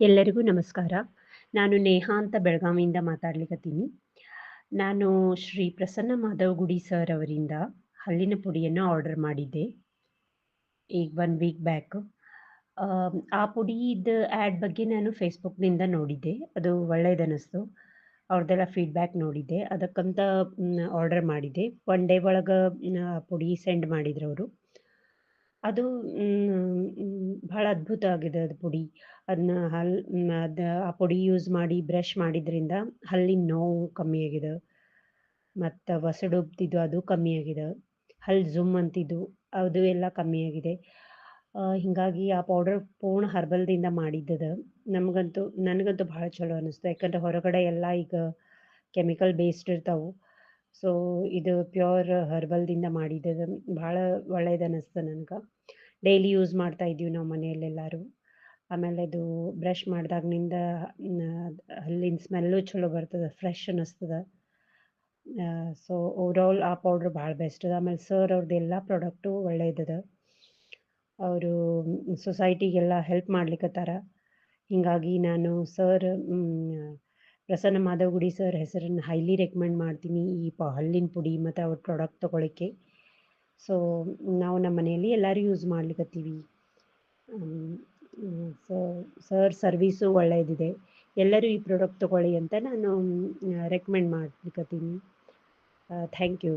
ಎಲ್ಲರಿಗೂ ನಮಸ್ಕಾರ. ನಾನು ನೇಹಾ ಅಂತ ಬೆಳಗಾವಿಯಿಂದ ಮಾತಾಡ್ಲಿಕತ್ತೀನಿ. ನಾನು ಶ್ರೀ ಪ್ರಸನ್ನ ಮಾಧವಗುಡಿ ಸರ್ ಅವರಿಂದ ಹಲ್ಲಿನ ಪುಡಿಯನ್ನು ಆರ್ಡರ್ ಮಾಡಿದ್ದೆ. ಈಗ ಒನ್ ವೀಕ್ ಬ್ಯಾಕ್. ಆ ಪುಡಿದ ಆ್ಯಡ್ ಬಗ್ಗೆ ನಾನು ಫೇಸ್‌ಬುಕ್‌ನಿಂದ ನೋಡಿದ್ದೆ. ಅದು ಒಳ್ಳೆಯದನ್ನಿಸ್ತು ಅವ್ರದ್ದೆಲ್ಲ ಫೀಡ್‌ಬ್ಯಾಕ್ ನೋಡಿದ್ದೆ. ಅದಕ್ಕಂತ ಆರ್ಡರ್ ಮಾಡಿದ್ದೆ. ಒನ್ ಡೇ ಒಳಗೆ ಪುಡಿ ಸೆಂಡ್ ಮಾಡಿದ್ರವ್ರು. ಅದು ಭಾಳ ಅದ್ಭುತ ಆಗಿದೆ ಅದು ಪುಡಿ. ಅದನ್ನ ಹಲ್ ಅದ, ಆ ಪುಡಿ ಯೂಸ್ ಮಾಡಿ ಬ್ರಷ್ ಮಾಡಿದ್ರಿಂದ ಹಲ್ಲಿನ ನೋವು ಕಮ್ಮಿ ಆಗಿದೆ. ಮತ್ತು ಒಸಡುಬ್ತಿದ್ದು ಅದು ಕಮ್ಮಿ ಆಗಿದೆ. ಹಲ್ ಜುಮ್ ಅಂತಿದ್ದು ಅದು ಎಲ್ಲ ಕಮ್ಮಿ ಆಗಿದೆ. ಹಿಂಗಾಗಿ ಆ ಪೌಡರ್ ಪೂರ್ಣ ಹರ್ಬಲ್ದಿಂದ ಮಾಡಿದ್ದದ. ನಮಗಂತೂ, ನನಗಂತೂ ಭಾಳ ಚಲೋ ಅನಿಸ್ತು. ಯಾಕಂದ್ರೆ ಹೊರಗಡೆ ಎಲ್ಲ ಈಗ ಕೆಮಿಕಲ್ ಬೇಸ್ಡ್ ಇರ್ತಾವು. ಸೊ, ಇದು ಪ್ಯೂರ್ ಹರ್ಬಲ್ದಿಂದ ಮಾಡಿದ ಭಾಳ ಒಳ್ಳೇದು ಅನ್ನಿಸ್ತು ನನಗೆ ಡೈಲಿ ಯೂಸ್ ಮಾಡ್ತಾ ಇದ್ದೀವಿ ನಾವು ಮನೆಯಲ್ಲೆಲ್ಲರೂ ಆಮೇಲೆ ಅದು ಬ್ರಷ್ ಮಾಡ್ದಾಗ್ನಿಂದ ಅಲ್ಲಿನ ಸ್ಮೆಲ್ಲು ಚಲೋ ಬರ್ತದ. ಫ್ರೆಶ್ ಅನಸ್ತದ. ಅ, ಸೊ, ಓವರಾಲ್ ಆ ಪೌಡ್ರ್ ಭಾಳ ಬೆಸ್ಟ್ ಅದ. ಆಮೇಲೆ ಸರ್ ಅವ್ರದ್ದು ಎಲ್ಲಾ ಪ್ರಾಡಕ್ಟು ಒಳ್ಳೇದದ. ಅವರು ಸೊಸೈಟಿಗೆಲ್ಲ ಹೆಲ್ಪ್ ಮಾಡ್ಲಿಕತ್ತಾರ. ಹಿಂಗಾಗಿ ನಾನು ಸರ್ ಮ್ ಮಾಧವ್ ಗುಡಿ ಸರ್ ಹೆಸರನ್ನು ಹೈಲಿ ರೆಕಮೆಂಡ್ ಮಾಡ್ತೀನಿ. ಈ ಪ ಹಲ್ಲಿನ ಪುಡಿ ಮತ್ತು ಅವ್ರ ಪ್ರಾಡಕ್ಟ್ ತೊಗೊಳಕ್ಕೆ ಸೊ, ನಾವು ನಮ್ಮ ಮನೆಯಲ್ಲಿ ಎಲ್ಲರೂ use hmm, so, sir service ಒಳ್ಳೆಯದಿದೆ ಎಲ್ಲರೂ ಈ ಪ್ರಾಡಕ್ಟ್ ತೊಗೊಳ್ಳಿ ಅಂತ ನಾನು ರೆಕಮೆಂಡ್ ಮಾಡ್ಲಿಕ್ಕತ್ತೀನಿ ಥ್ಯಾಂಕ್ ಯು.